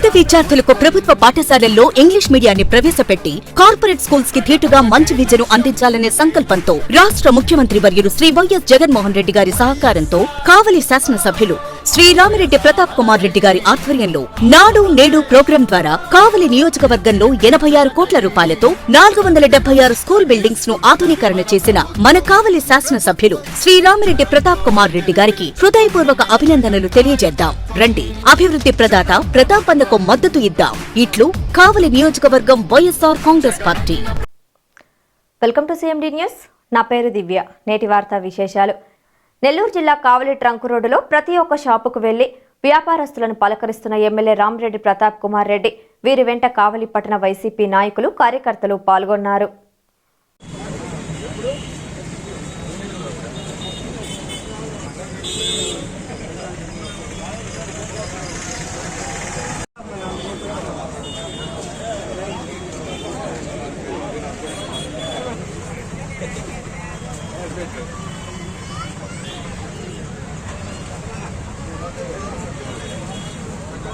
పేద విద్యార్థులకు ప్రభుత్వ పాఠశాలల్లో ఇంగ్లీష్ మీడియాన్ని ప్రవేశపెట్టి కార్పొరేట్ స్కూల్స్కి ధీటుగా మంచి విద్యను అందించాలనే సంకల్పంతో రాష్ట్ర ముఖ్యమంత్రి వర్యులు శ్రీ వైఎస్ జగన్మోహన్ రెడ్డి గారి సహకారంతో కావలి శాసనసభ్యులు శ్రీ రామిరెడ్డి ప్రతాప్ కుమార్ రెడ్డి గారి ఆధ్వర్యంలో నాడు నేడు ప్రోగ్రాం ద్వారా కావలి నియోజకవర్గంలో ఎనభై ఆరు కోట్ల రూపాయలతో నాలుగు వందల డెబ్బై ఆరు స్కూల్ బిల్డింగ్స్ను ఆధునీకరణ చేసిన మన కావలి శాసనసభ్యులు శ్రీ రామిరెడ్డి ప్రతాప్ కుమార్ రెడ్డి గారికి హృదయపూర్వక అభినందనలు తెలియజేద్దాం. రండి అభివృద్ధి ప్రదాత ప్రతాప్ అన్నకు మద్దతు ఇద్దాం. ఇట్లు కావలి నియోజకవర్గం YSR Congress Party. Welcome to CMD news. నా పేరు దివ్య. నేటి వార్తా విశేషాలు. నెల్లూరు జిల్లా కావలి ట్రంక్ రోడ్డులో ప్రతి ఒక్క షాపుకు వెళ్ళి వ్యాపారస్తులను పలకరిస్తున్న ఎమ్మెల్యే రామరెడ్డి ప్రతాప్ కుమార్ రెడ్డి. వీరి వెంట కావలి పట్టణ వైసీపీ నాయకులు కార్యకర్తలు పాల్గొన్నారు.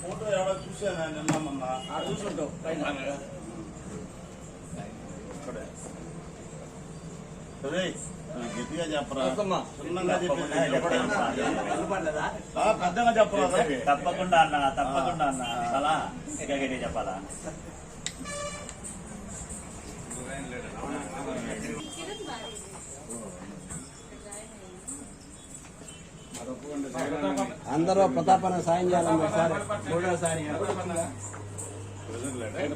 ఫోటో ఎవడో చూసాను నిన్న మొన్న చూసుంటావు పైన గట్టిగా చెప్పరా పెద్దగా చెప్పరా తప్పకుండా అన్న తప్పకుండా అన్న చాలా ఇంకా చెప్పాలా అందరూ ప్రతాపన సాయం చేయాలన్న సార్ మూడోసారి పేద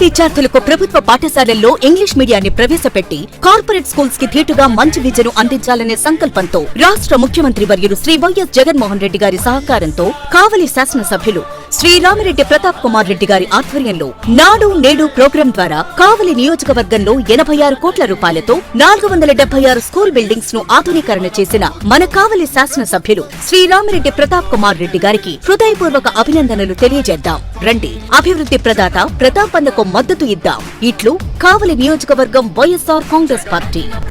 విద్యార్థులకు ప్రభుత్వ పాఠశాలల్లో ఇంగ్లీష్ మీడియాన్ని ప్రవేశపెట్టి కార్పొరేట్ స్కూల్స్కి ధీటుగా మంచి విద్యను అందించాలనే సంకల్పంతో రాష్ట్ర ముఖ్యమంత్రి వర్యులు శ్రీ వైఎస్ జగన్మోహన్ రెడ్డి గారి సహకారంతో కావలి శాసనసభ్యులు శ్రీ రామిరెడ్డి ప్రతాప్ కుమార్ రెడ్డి గారి ఆధ్వర్యంలో నాడు నేడు ప్రోగ్రాం ద్వారా కావలి నియోజకవర్గంలో ఎనభై ఆరు కోట్ల రూపాయలతో నాలుగు వందల డెబ్బై ఆరు స్కూల్ బిల్డింగ్స్ను ఆధునీకరణ చేసిన మన కావలి శాసనసభ్యులు శ్రీ రామిరెడ్డి ప్రతాప్ కుమార్ రెడ్డి గారికి హృదయపూర్వక అభినందనలు తెలియజేద్దాం. రండి అభివృద్ధి ప్రదాత ప్రతాప్ అన్నకు మద్దతు ఇద్దాం. ఇట్లు కావలి నియోజకవర్గం వైఎస్ఆర్ కాంగ్రెస్ పార్టీ.